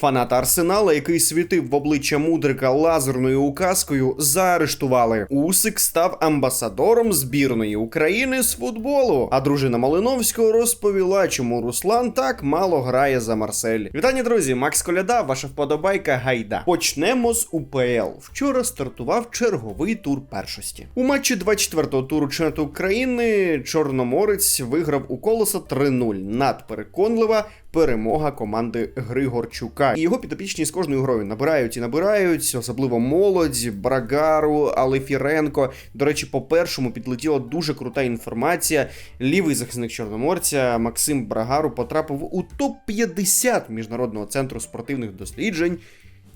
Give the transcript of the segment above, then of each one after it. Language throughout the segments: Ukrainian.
Фаната Арсенала, який світив в обличчя мудрика лазерною указкою, заарештували. Усик став амбасадором збірної України з футболу. А дружина Малиновського розповіла, чому Руслан так мало грає за Марсель. Вітання, друзі! Макс Коляда, ваша вподобайка гайда. Почнемо з УПЛ. Вчора стартував черговий тур першості. У матчі 24-го туру чемпіонату України Чорноморець виграв у колоса 3-0. Надпереконлива перемога команди Григорчука. І його підопічні з кожною грою набирають і набирають, особливо молодь, Брагару, Алефіренко. До речі, по першому підлетіла дуже крута інформація. Лівий захисник Чорноморця Максим Брагару потрапив у топ-50 міжнародного центру спортивних досліджень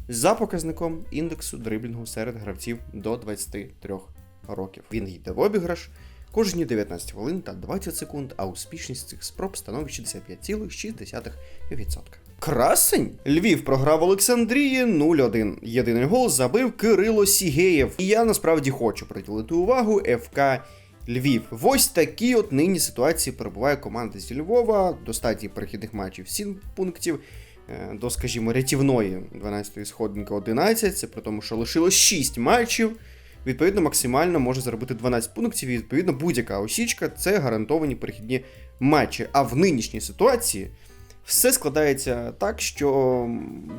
за показником індексу дриблінгу серед гравців до 23 років. Він йде в обіграш. Кожні 19 хвилин та 20 секунд, а успішність цих спроб становить 65,6%. Красень! Львів програв Олександрії 0-1. Єдиний гол забив Кирило Сігеєв. І я насправді хочу приділити увагу ФК Львів. Ось такі от нині ситуації перебуває команда зі Львова до стадії перехідних матчів 7 пунктів. е, До, скажімо, рятівної 12-ї сходинки 11, це при тому, що лишилось 6 матчів. Відповідно, максимально може заробити 12 пунктів, і відповідно будь-яка осічка це гарантовані перехідні матчі. А в нинішній ситуації все складається так, що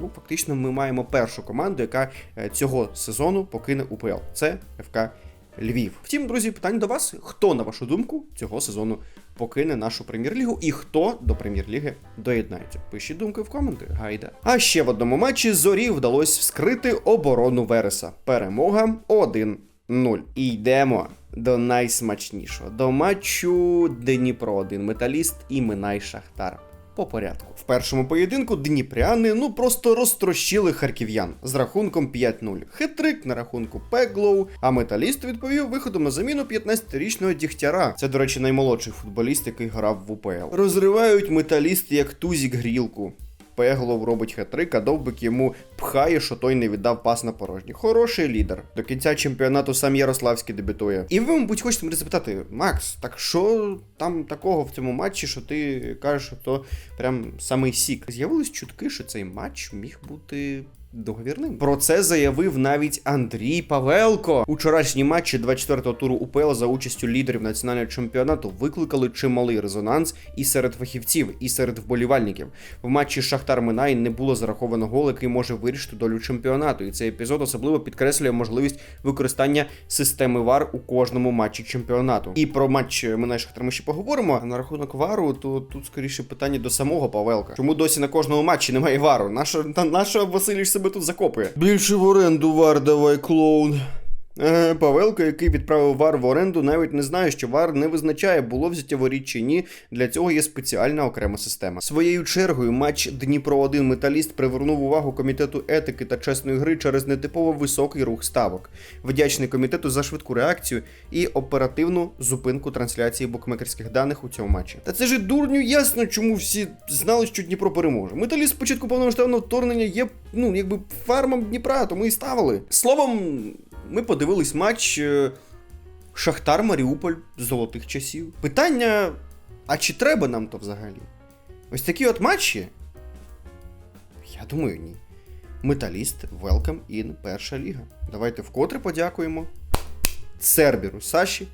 ну, фактично ми маємо першу команду, яка е, цього сезону покине УПЛ. Це ФК Львів. Втім, друзі, питання до вас: хто, на вашу думку, цього сезону покине нашу прем'єр-лігу і хто до прем'єр-ліги доєднається? Пишіть думки в коменти, гайда. А ще в одному матчі зорі вдалося вскрити оборону Вереса. Перемога 1-0. І йдемо до найсмачнішого. До матчу Дніпро 1 Металіст і Минай Шахтар. По порядку. В першому поєдинку дніпряни ну просто розтрощили харків'ян з рахунком 5-0. Хитрик на рахунку Пеглоу, а металіст відповів виходом на заміну 15-річного Дігтяра. Це, до речі, наймолодший футболіст, який грав в УПЛ. Розривають металіст як тузік грілку. Пеглов робить хетрик, а довбик йому пхає, що той не віддав пас на порожній. Хороший лідер. До кінця чемпіонату сам Ярославський дебютує. І ви, мабуть, хочете мене запитати, Макс, так що там такого в цьому матчі, що ти кажеш, що то прям самий сік. З'явились чутки, що цей матч міг бути. Договірним про це заявив навіть Андрій Павелко. Учорашні матчі 24-го туру УПЛ за участю лідерів національного чемпіонату викликали чималий резонанс і серед фахівців, і серед вболівальників. В матчі Шахтар Минай не було зараховано гол, який може вирішити долю чемпіонату. І цей епізод особливо підкреслює можливість використання системи ВАР у кожному матчі чемпіонату. І про матч Минай Шахтар ми ще поговоримо. А на рахунок ВАРу, то тут скоріше питання до самого Павелка. Чому досі на кожному матчі немає ВАРу? Нащо та нащо Василіч себе тут закопує? Більше в оренду ВАР давай, клоун. Е, Павелко, який відправив Вар в оренду, навіть не знає, що Вар не визначає, було взяття воріт чи ні. Для цього є спеціальна окрема система. Своєю чергою матч Дніпро 1 металіст привернув увагу комітету етики та чесної гри через нетипово високий рух ставок. Вдячний комітету за швидку реакцію і оперативну зупинку трансляції букмекерських даних у цьому матчі. Та це ж дурню ясно, чому всі знали, що Дніпро переможе. Металіст спочатку повномасштабного вторгнення є ну якби фармом Дніпра, тому і ставили. Словом ми подивились матч е, Шахтар Маріуполь золотих часів. Питання: а чи треба нам то взагалі? Ось такі от матчі? Я думаю, ні. Металіст, welcome in перша ліга. Давайте вкотре подякуємо Церберу Саші.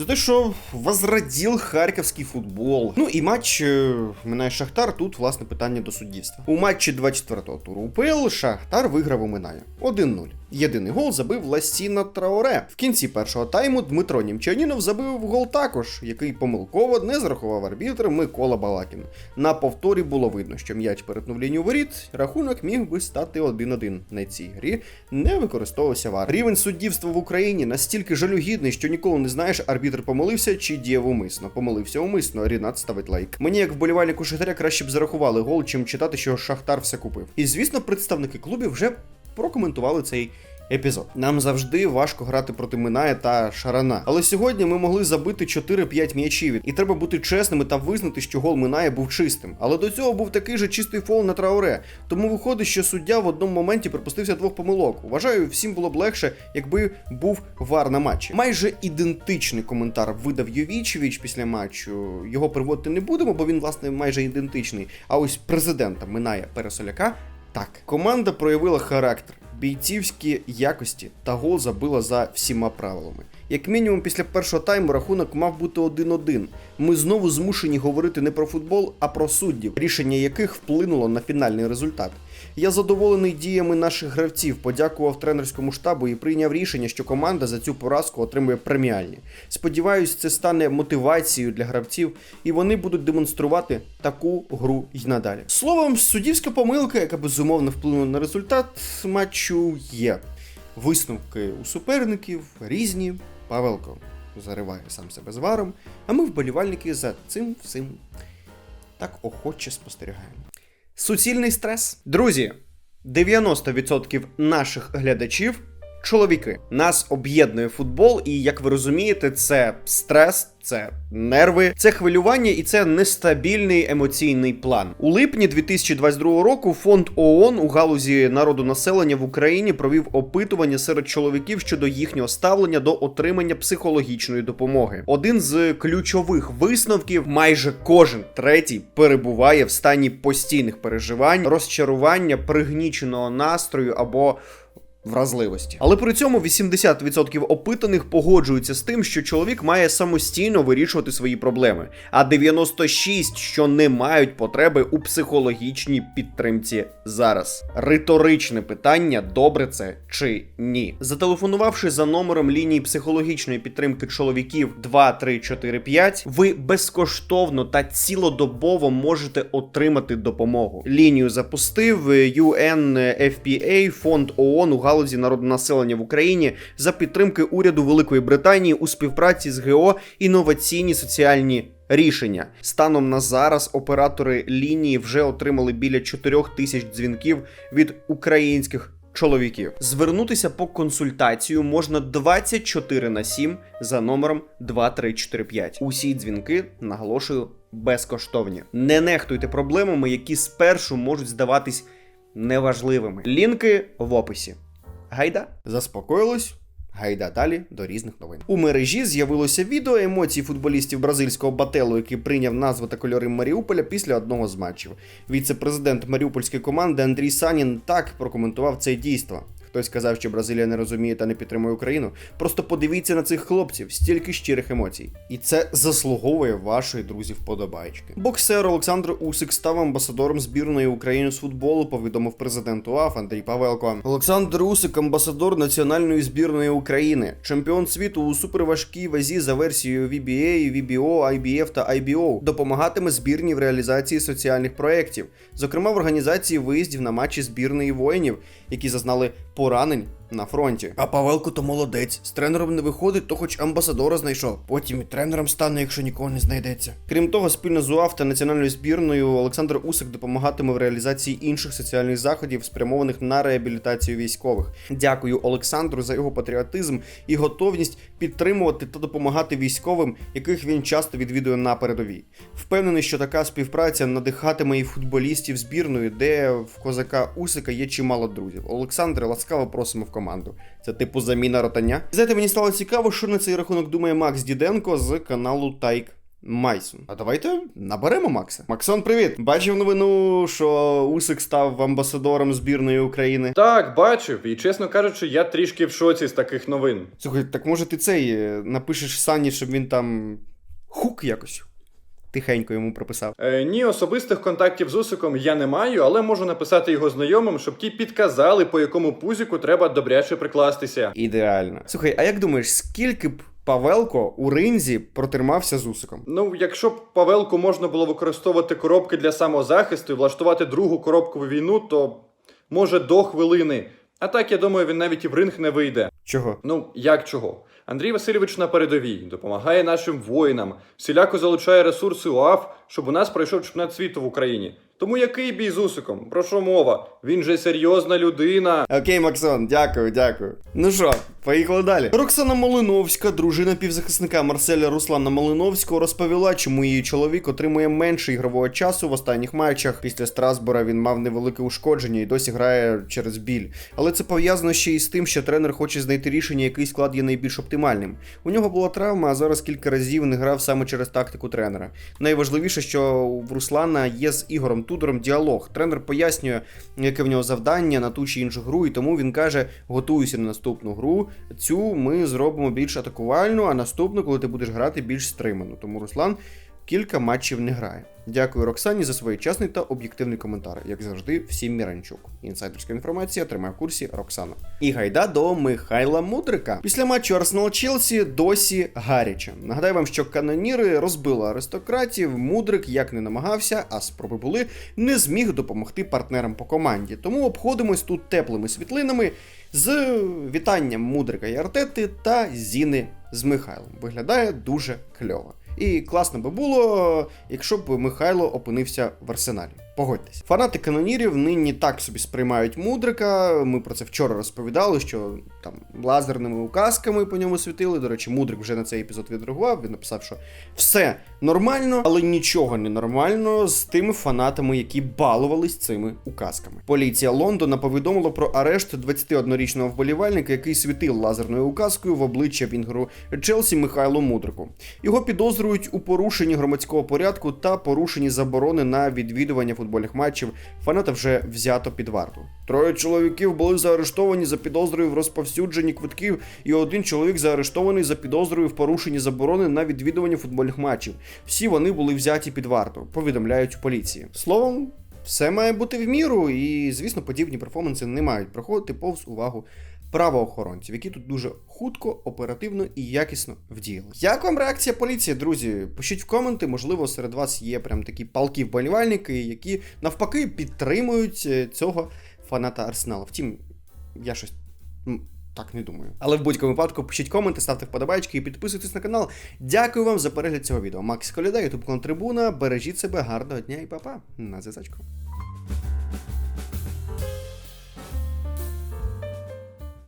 За те, що возродил харківський футбол. Ну і матч е, Минає Шахтар. Тут власне питання до суддівства. У матчі 24-го туру УПЛ Шахтар виграв у Минає 1-0. Єдиний гол забив Ласіна Траоре. В кінці першого тайму Дмитро Німчанінов забив гол також, який помилково не зарахував арбітр Микола Балакін. На повторі було видно, що м'яч перетнув лінію воріт. Рахунок міг би стати 1-1. На цій грі не використовувався вар. Рівень суддівства в Україні настільки жалюгідний, що ніколи не знаєш, арбітр помилився чи діяв умисно. Помилився умисно. Рінат ставить лайк. Мені, як вболівальнику Шахтаря, краще б зарахували гол, чим читати, що Шахтар все купив. І звісно, представники клубів вже прокоментували цей епізод. Нам завжди важко грати проти Миная та Шарана. Але сьогодні ми могли забити 4-5 м'ячів. І треба бути чесними та визнати, що гол Миная був чистим. Але до цього був такий же чистий фол на Трауре. Тому виходить, що суддя в одному моменті припустився двох помилок. Вважаю, всім було б легше, якби був вар на матчі. Майже ідентичний коментар видав Йовічевич після матчу. Його приводити не будемо, бо він, власне, майже ідентичний. А ось президента Миная Пересоляка Так, команда проявила характер, бійцівські якості та гол забила за всіма правилами. Як мінімум, після першого тайму рахунок мав бути 1-1. Ми знову змушені говорити не про футбол, а про суддів, рішення яких вплинуло на фінальний результат. Я задоволений діями наших гравців, подякував тренерському штабу і прийняв рішення, що команда за цю поразку отримує преміальні. Сподіваюсь, це стане мотивацією для гравців, і вони будуть демонструвати таку гру й надалі. Словом, суддівська помилка, яка безумовно вплинула на результат матчу, є. Висновки у суперників різні. Павелко зариває сам себе з варом, а ми вболівальники за цим всім так охоче спостерігаємо. Суцільний стрес. Друзі, 90% наших глядачів чоловіки. Нас об'єднує футбол, і як ви розумієте, це стрес, це нерви, це хвилювання і це нестабільний емоційний план. У липні 2022 року фонд ООН у галузі народонаселення в Україні провів опитування серед чоловіків щодо їхнього ставлення до отримання психологічної допомоги. Один з ключових висновків: майже кожен третій перебуває в стані постійних переживань, розчарування, пригніченого настрою або вразливості. Але при цьому 80% опитаних погоджуються з тим, що чоловік має самостійно вирішувати свої проблеми, а 96% що не мають потреби у психологічній підтримці зараз. Риторичне питання: добре це чи ні? Зателефонувавши за номером лінії психологічної підтримки чоловіків 2345, ви безкоштовно та цілодобово можете отримати допомогу. Лінію запустив UNFPA, фонд ООН у галузі народонаселення в Україні за підтримки уряду Великої Британії у співпраці з ГО інноваційні соціальні. Рішення станом на зараз оператори лінії вже отримали біля 4 тисяч дзвінків від українських чоловіків. Звернутися по консультацію можна 24 на 7 за номером 2345. Усі дзвінки наголошую безкоштовні. Не нехтуйте проблемами, які спершу можуть здаватись неважливими. Лінки в описі. Гайда заспокоїлось. Гайда далі до різних новин. У мережі з'явилося відео емоцій футболістів бразильського бателу, який прийняв назву та кольори Маріуполя після одного з матчів. Віце-президент маріупольської команди Андрій Санін так прокоментував це дійство. Хтось сказав, що Бразилія не розуміє та не підтримує Україну. Просто подивіться на цих хлопців, стільки щирих емоцій. І це заслуговує вашої друзі вподобайки. Боксер Олександр Усик став амбасадором збірної України з футболу, повідомив президент УАФ Андрій Павелко. Олександр Усик, амбасадор національної збірної України, чемпіон світу у суперважкій вазі за версією VBA, VBO, IBF та IBO, допомагатиме збірні в реалізації соціальних проєктів, зокрема в організації виїздів на матчі збірної воїнів, які зазнали поранень на фронті. А Павелко то молодець. З тренером не виходить, то хоч амбасадора знайшов. Потім і тренером стане, якщо нікого не знайдеться. Крім того, спільно з УАФ та національною збірною Олександр Усик допомагатиме в реалізації інших соціальних заходів, спрямованих на реабілітацію військових. Дякую Олександру за його патріотизм і готовність підтримувати та допомагати військовим, яких він часто відвідує на передовій. Впевнений, що така співпраця надихатиме і футболістів збірної, де в козака Усика є чимало друзів. Олександре, ласкаво просимо в команду. Це типу заміна ротання. Знаєте, мені стало цікаво, що на цей рахунок думає Макс Діденко з каналу Тайк. Майсон. А давайте наберемо Макса. Максон, привіт! Бачив новину, що Усик став амбасадором збірної України. Так, бачив, і чесно кажучи, я трішки в шоці з таких новин. Слухай, так може ти цей е, напишеш Сані, щоб він там хук якось тихенько йому прописав. Е, ні, особистих контактів з Усиком я не маю, але можу написати його знайомим, щоб ті підказали, по якому пузіку треба добряче прикластися. Ідеально. Слухай, а як думаєш, скільки б Павелко у ринзі протримався з Усиком? Ну, якщо б Павелку можна було використовувати коробки для самозахисту і влаштувати другу коробкову війну, то може до хвилини. А так, я думаю, він навіть і в ринг не вийде. Чого? Ну, як чого? Андрій Васильович на передовій допомагає нашим воїнам, всіляко залучає ресурси УАФ, щоб у нас пройшов чемпіонат світу в Україні. Тому який бій з Усиком? Про що мова? Він же серйозна людина. Окей, Максон, дякую, дякую. Ну що, поїхали далі. Роксана Малиновська, дружина півзахисника Марселя Руслана Малиновського, розповіла, чому її чоловік отримує менше ігрового часу в останніх матчах. Після Страсбора він мав невелике ушкодження і досі грає через біль. Але це пов'язано ще й з тим, що тренер хоче знайти рішення, який склад є найбільш оптимальним. У нього була травма, а зараз кілька разів не грав саме через тактику тренера. Найважливіше, що в Руслана є з Ігорем Тудором діалог. Тренер пояснює, яке в нього завдання на ту чи іншу гру, і тому він каже: готуйся на наступну гру. Цю ми зробимо більш атакувальну, а наступну, коли ти будеш грати, більш стриману. Тому Руслан кілька матчів не грає. Дякую Роксані за своєчасний та об'єктивний коментар. Як завжди, всім Міранчук. Інсайдерська інформація тримає в курсі Роксана. І гайда до Михайла Мудрика. Після матчу Арсенал Челсі досі гаряче. Нагадаю вам, що каноніри розбили аристократів. Мудрик як не намагався, а спроби були, не зміг допомогти партнерам по команді. Тому обходимось тут теплими світлинами з вітанням Мудрика і Артети та Зіни з Михайлом. Виглядає дуже кльово. І класно би було, якщо б Михайло опинився в арсеналі. Погодьтесь. Фанати канонірів нині так собі сприймають мудрика. Ми про це вчора розповідали, що там лазерними указками по ньому світили. До речі, мудрик вже на цей епізод відреагував. Він написав, що все нормально, але нічого не нормально з тими фанатами, які балувались цими указками. Поліція Лондона повідомила про арешт 21-річного вболівальника, який світив лазерною указкою в обличчя Вінгеру Челсі Михайлу Мудрику. Його підозрюють у порушенні громадського порядку та порушенні заборони на відвідування футбольних матчів. Фаната вже взято під варту. Троє чоловіків були заарештовані за підозрою в розповсюдженні квитків, і один чоловік заарештований за підозрою в порушенні заборони на відвідування футбольних матчів. Всі вони були взяті під варту, повідомляють у поліції. Словом, все має бути в міру, і звісно, подібні перформанси не мають проходити повз увагу правоохоронців, які тут дуже хутко, оперативно і якісно вдіяли. Як вам реакція поліції, друзі? Пишіть в коменти, можливо, серед вас є прям такі палки вболівальники, які навпаки підтримують е, цього фаната Арсеналу. Втім, я щось. Так не думаю. Але в будь-якому випадку пишіть коменти, ставте вподобайки і підписуйтесь на канал. Дякую вам за перегляд цього відео. Макс Коляда, ютуб канал Трибуна. Бережіть себе, гарного дня і па-па. На зв'язочку.